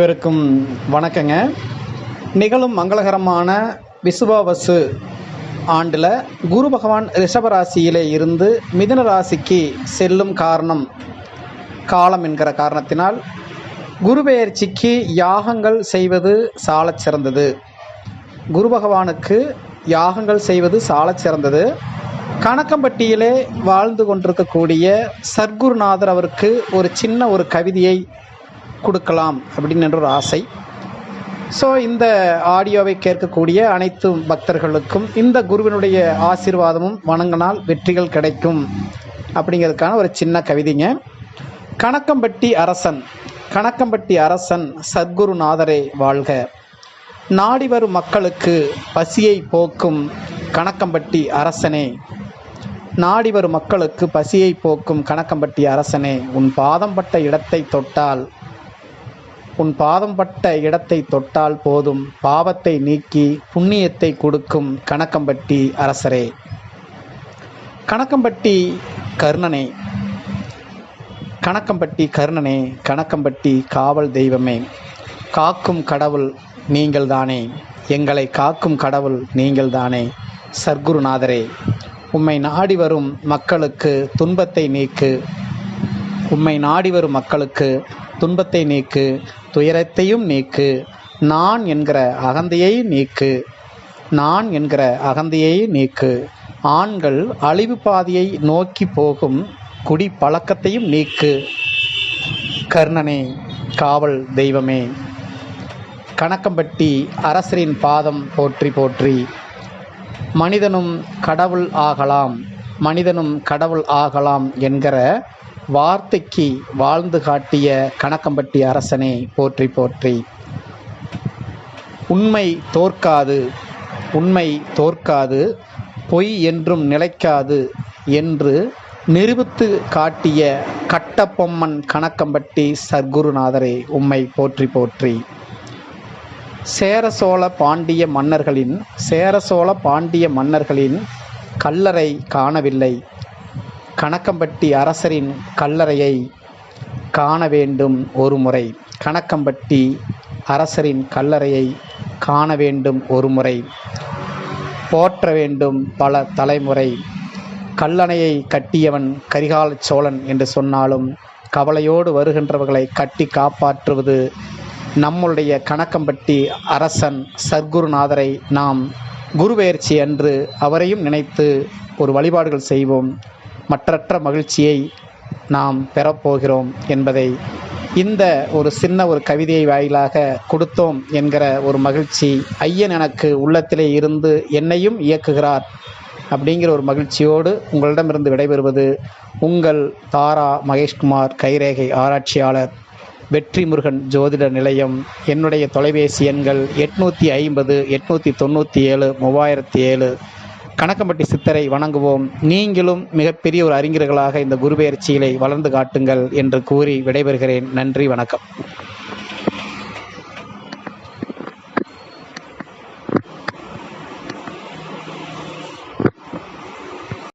அனைவருக்கும் வணக்கங்க. நிகழும் மங்களகரமான விசுவாவசு ஆண்டில் குரு பகவான் ரிஷபராசியிலே இருந்து மிதுன ராசிக்கு செல்லும் காரணம் காலம் என்கிற காரணத்தினால் குரு பெயர்ச்சிக்கு யாகங்கள் செய்வது சாலச் சிறந்தது. குரு பகவானுக்கு யாகங்கள் செய்வது சாலச் சிறந்தது. கணக்கம்பட்டியிலே வாழ்ந்து கொண்டிருக்கக்கூடிய சர்க்குருநாதர் அவருக்கு ஒரு சின்ன ஒரு கவிதையை கொடுக்கலாம் அப்படின்னு ஒரு ஆசை. ஸோ இந்த ஆடியோவை கேட்கக்கூடிய அனைத்து பக்தர்களுக்கும் இந்த குருவினுடைய ஆசீர்வாதமும் வணங்கினால் வெற்றிகள் கிடைக்கும் அப்படிங்கிறதுக்கான ஒரு சின்ன கவிதைங்க. கணக்கம்பட்டி அரசன் கணக்கம்பட்டி அரசன் சத்குருநாதரே வாழ்க. நாடி வரும் மக்களுக்கு பசியை போக்கும் கணக்கம்பட்டி அரசனே. நாடி வரும் மக்களுக்கு பசியை போக்கும் கணக்கம்பட்டி அரசனே. உன் பாதம் பட்ட இடத்தை தொட்டால் உன் பாதம் பட்ட இடத்தை தொட்டால் போதும். பாவத்தை நீக்கி புண்ணியத்தை கொடுக்கும் கணக்கம்பட்டி அரசரே. கணக்கம்பட்டி கர்ணனே. கணக்கம்பட்டி கர்ணனே கணக்கம்பட்டி காவல் தெய்வமே. காக்கும் கடவுள் நீங்கள்தானே. எங்களை காக்கும் கடவுள் நீங்கள்தானே. சர்க்குருநாதரே உம்மை நாடி வரும் மக்களுக்கு துன்பத்தை நீக்கு. உம்மை நாடி வரும் மக்களுக்கு துன்பத்தை நீக்கு துயரத்தையும் நீக்கு. நான் என்கிற அகந்தையை நீக்கு. நான் என்கிற அகந்தையை நீக்கு. ஆண்கள் அழிவு பாதையை நோக்கி போகும் குடி பழக்கத்தையும் நீக்கு. கர்ணனே காவல் தெய்வமே. கணக்கம்பட்டி அரசரின் பாதம் போற்றி போற்றி. மனிதனும் கடவுள் ஆகலாம். மனிதனும் கடவுள் ஆகலாம் என்கிற வார்த்தைக்கு வாழ்ந்து காட்டிய கணக்கம்பட்டி அரசனை போற்றி போற்றி. உண்மை தோற்காது உண்மை தோற்காது பொய் என்றும் நிலைக்காது என்று நிரூபித்து காட்டிய கட்டப்பொம்மன் கணக்கம்பட்டி சர்க்குருநாதரே உம்மை போற்றி போற்றி. சேர சோழ பாண்டிய மன்னர்களின் சேர சோழ பாண்டிய மன்னர்களின் கல்லறை காணவில்லை. கணக்கம்பட்டி அரசரின் கல்லறையை காண வேண்டும் ஒரு முறை. கணக்கம்பட்டி அரசரின் கல்லறையை காண வேண்டும் ஒரு முறை. போற்ற வேண்டும் பல தலைமுறை. கல்லணையை கட்டியவன் கரிகால சோழன் என்று சொன்னாலும் கவலையோடு வருகின்றவர்களை கட்டி காப்பாற்றுவது நம்முடைய கணக்கம்பட்டி அரசன் சர்க்குருநாதரை நாம் குருபெயர்ச்சி அன்று அவரையும் நினைத்து ஒரு வழிபாடுகள் செய்வோம். மற்றற்ற மகிழ்ச்சியை நாம் பெறப்போகிறோம் என்பதை இந்த ஒரு சின்ன ஒரு கவிதையை வாயிலாக கொடுத்தோம் என்கிற ஒரு மகிழ்ச்சி ஐயன் எனக்கு உள்ளத்திலே இருந்து என்னையும் இயக்குகிறார் அப்படிங்கிற ஒரு மகிழ்ச்சியோடு உங்களிடமிருந்து விடைபெறுவது உங்கள் தாரா மகேஷ்குமார் கைரேகை ஆராய்ச்சியாளர் வெற்றி முருகன் ஜோதிட நிலையம். என்னுடைய தொலைபேசி எண்கள் எட்நூற்றி ஐம்பது எட்நூற்றி தொண்ணூற்றி ஏழு மூவாயிரத்தி ஏழு. கணக்கம்பட்டி சித்தரை வணங்குவோம். நீங்களும் மிகப்பெரிய ஒரு அறிஞர்களாக இந்த குருபெயர்ச்சியிலை வளர்ந்து காட்டுங்கள் என்று கூறி விடைபெறுகிறேன். நன்றி வணக்கம்.